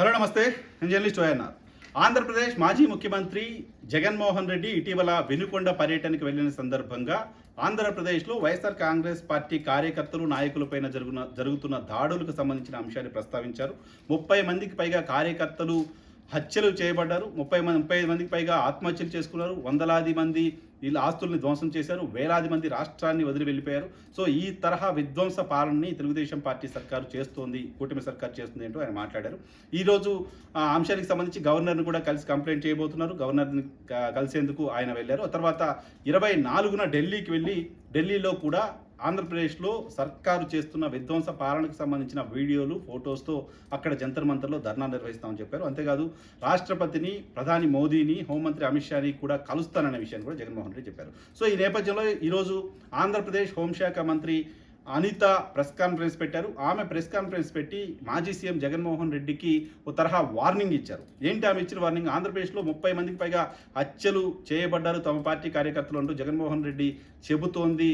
Hello నమస్తే. నేను journalist ORR Andhra Pradesh మాజీ ముఖ్యమంత్రి జగన్మోహన్ రెడ్డి ఇటీవల వెనుకొండ పర్యటనకు వెళ్ళిన సందర్భంగా ఆంధ్రప్రదేశ్లో వైఎస్ఆర్ కాంగ్రెస్ పార్టీ కార్యకర్తలు నాయకులపైన జరుగున జరుగుతున్న దాడులకు సంబంధించిన అంశాన్ని ప్రస్తావించారు. ముప్పై మందికి పైగా కార్యకర్తలు హత్యలు చేయబడ్డారు. ముప్పై మంది ముప్పై ఐదు మందికి పైగా ఆత్మహత్యలు చేసుకున్నారు. వందలాది మంది వీళ్ళ ఆస్తుల్ని ధ్వంసం చేశారు. వేలాది మంది రాష్ట్రాన్ని వదిలి వెళ్ళిపోయారు. సో ఈ తరహా విధ్వంస పాలనని తెలుగుదేశం పార్టీ సర్కారు చేస్తోంది. కూటమి సర్కారు చేస్తుంది అంటూ ఆయన మాట్లాడారు. ఈరోజు ఆ అంశానికి సంబంధించి గవర్నర్ని కూడా కలిసి కంప్లైంట్ చేయబోతున్నారు. గవర్నర్ని కలిసేందుకు ఆయన వెళ్ళారు. ఆ తర్వాత ఇరవై నాలుగున ఢిల్లీకి వెళ్ళి ఢిల్లీలో కూడా ఆంధ్రప్రదేశ్లో సర్కారు చేస్తున్న విధ్వంస పాలనకు సంబంధించిన వీడియోలు ఫొటోస్తో అక్కడ జంతర్ మంతర్లో ధర్నా నిర్వహిస్తామని చెప్పారు. అంతేకాదు రాష్ట్రపతిని ప్రధాని మోదీని హోంమంత్రి అమిత్ షాని కూడా కలుస్తాననే విషయాన్ని కూడా జగన్మోహన్ రెడ్డి చెప్పారు. సో ఈ నేపథ్యంలో ఈరోజు ఆంధ్రప్రదేశ్ హోంశాఖ మంత్రి అనిత ప్రెస్ కాన్ఫరెన్స్ పెట్టారు. ఆమె ప్రెస్ కాన్ఫరెన్స్ పెట్టి మాజీ సీఎం జగన్మోహన్ రెడ్డికి ఓ తరహా వార్నింగ్ ఇచ్చారు. ఏంటి ఆమె ఇచ్చిన వార్నింగ్? ఆంధ్రప్రదేశ్లో ముప్పై మందికి పైగా హత్యలు చేయబడ్డారు తమ పార్టీ కార్యకర్తలు అంటూ జగన్మోహన్ రెడ్డి చెబుతోంది.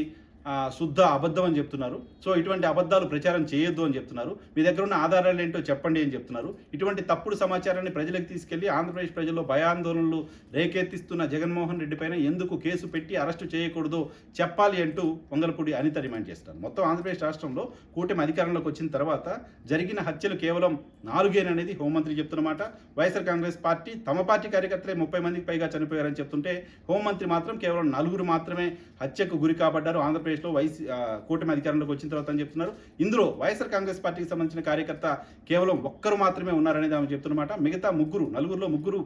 శుద్ధ అబద్ధం అని చెప్తున్నారు. సో ఇటువంటి అబద్ధాలు ప్రచారం చేయొద్దు అని చెప్తున్నారు. మీ దగ్గర ఉన్న ఆధారాలు ఏంటో చెప్పండి అని చెప్తున్నారు. ఇటువంటి తప్పుడు సమాచారాన్ని ప్రజలకు తీసుకెళ్ళి ఆంధ్రప్రదేశ్ ప్రజల్లో భయాందోళనలు రేకెత్తిస్తున్న జగన్మోహన్ రెడ్డి పైన ఎందుకు కేసు పెట్టి అరెస్టు చేయకూడదో చెప్పాలి అంటూ పొంగలపూడి అనిత డిమాండ్ చేస్తారు మొత్తం ఆంధ్రప్రదేశ్ రాష్ట్రంలో కూటమి అధికారంలోకి వచ్చిన తర్వాత జరిగిన హత్యలు కేవలం నాలుగేననేది హోంమంత్రి చెప్తున్నమాట వైఎస్ఆర్ కాంగ్రెస్ పార్టీ తమ పార్టీ కార్యకర్తలే ముప్పై మందికి పైగా చనిపోయారని చెప్తుంటే హోంమంత్రి మాత్రం కేవలం నలుగురు మాత్రమే హత్యకు గురి కాబడ్డారు. ఆంధ్రప్రదేశ్ ఆంధ్రప్రదేశ్లో వైసీ కూటమి అధికారంలోకి వచ్చిన తర్వాత అని చెప్తున్నారు. ఇందులో వైఎస్ఆర్ కాంగ్రెస్ పార్టీకి సంబంధించిన కార్యకర్త కేవలం ఒక్కరు మాత్రమే ఉన్నారనేది ఆమె చెప్తున్నమాట. మిగతా ముగ్గురు నలుగురులో ముగ్గురు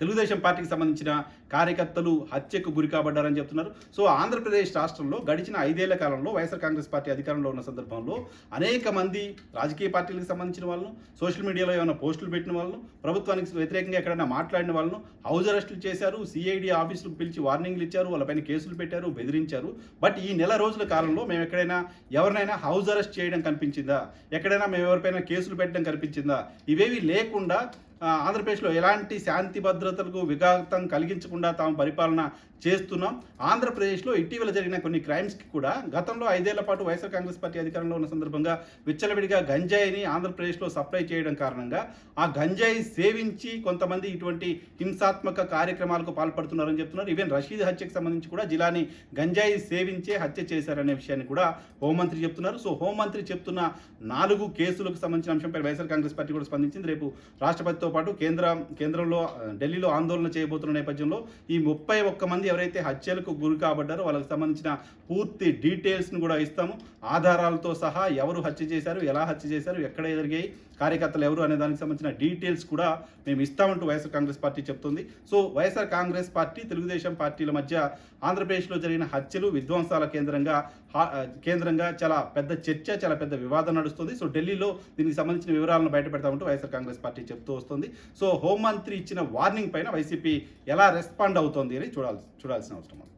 తెలుగుదేశం పార్టీకి సంబంధించిన కార్యకర్తలు హత్యకు గురి కాబడ్డారని చెప్తున్నారు. సో ఆంధ్రప్రదేశ్ రాష్ట్రంలో గడిచిన ఐదేళ్ళ కాలంలో వైఎస్ఆర్ కాంగ్రెస్ పార్టీ అధికారంలో ఉన్న సందర్భంలో అనేక మంది రాజకీయ పార్టీలకు సంబంధించిన వాళ్ళను సోషల్ మీడియాలో ఏమైనా పోస్టులు పెట్టిన వాళ్ళను ప్రభుత్వానికి వ్యతిరేకంగా ఎక్కడైనా మాట్లాడిన వాళ్ళను హౌస్ అరెస్టులు చేశారు సిఐడి ఆఫీసులకు పిలిచి వార్నింగ్లు ఇచ్చారు వాళ్ళపైన కేసులు పెట్టారు బెదిరించారు. బట్ ఈ నెల రోజుల కాలంలో మేము ఎక్కడైనా ఎవరినైనా హౌస్ అరెస్ట్ చేయడం కనిపించిందా? ఎక్కడైనా మేము ఎవరిపైన కేసులు పెట్టడం కనిపించిందా? ఇవేవి లేకుండా ఆంధ్రప్రదేశ్లో ఎలాంటి శాంతి భద్రతలకు విఘాతం కలిగించకుండా తాము పరిపాలన చేస్తున్నాం. ఆంధ్రప్రదేశ్లో ఇటీవల జరిగిన కొన్ని క్రైమ్స్కి కూడా గతంలో ఐదేళ్ళ పాటు వైఎస్ఆర్ కాంగ్రెస్ పార్టీ అధికారంలో ఉన్న సందర్భంగా విచ్చలవిడిగా గంజాయిని ఆంధ్రప్రదేశ్లో సప్లై చేయడం కారణంగా ఆ గంజాయి సేవించి కొంతమంది ఇటువంటి హింసాత్మక కార్యక్రమాలకు పాల్పడుతున్నారని చెప్తున్నారు. ఈవెన్ రషీద్ హత్యకు సంబంధించి కూడా జిలాని గంజాయి సేవించే హత్య చేశారనే విషయాన్ని కూడా హోంమంత్రి చెప్తున్నారు. సో హోంమంత్రి చెప్తున్న నాలుగు కేసులకు సంబంధించిన అంశంపై వైఎస్ఆర్ కాంగ్రెస్ పార్టీ కూడా స్పందించింది. రేపు రాష్ట్రపతితో పాటు కేంద్ర కేంద్రంలో ఢిల్లీలో ఆందోళన చేయబోతున్న నేపథ్యంలో ఈ ముప్పై ఒక్క మంది ఎవరైతే హత్యలకు గురి కాబడ్డారో వాళ్ళకి సంబంధించిన పూర్తి డీటెయిల్స్ను కూడా ఇస్తాము. ఆధారాలతో సహా ఎవరు హత్య చేశారు ఎలా హత్య చేశారు ఎక్కడ జరిగాయి కార్యకర్తలు ఎవరు అనే దానికి సంబంధించిన డీటెయిల్స్ కూడా మేము ఇస్తామంటూ వైఎస్ఆర్ కాంగ్రెస్ పార్టీ చెప్తుంది. సో వైఎస్ఆర్ కాంగ్రెస్ పార్టీ తెలుగుదేశం పార్టీల మధ్య ఆంధ్రప్రదేశ్లో జరిగిన హత్యలు విధ్వంసాల కేంద్రంగా కేంద్రంగా చాలా పెద్ద చర్చ చాలా పెద్ద వివాదం నడుస్తుంది. సో ఢిల్లీలో దీనికి సంబంధించిన వివరాలను బయట పెడతామంటూ వైఎస్ఆర్ కాంగ్రెస్ పార్టీ చెప్తూ వస్తుంది. సో హోంమంత్రి ఇచ్చిన వార్నింగ్ పైన వైసీపీ ఎలా రెస్పాండ్ అవుతోంది అని చూడాల్సి చూడాల్సిన అవసరం ఉంది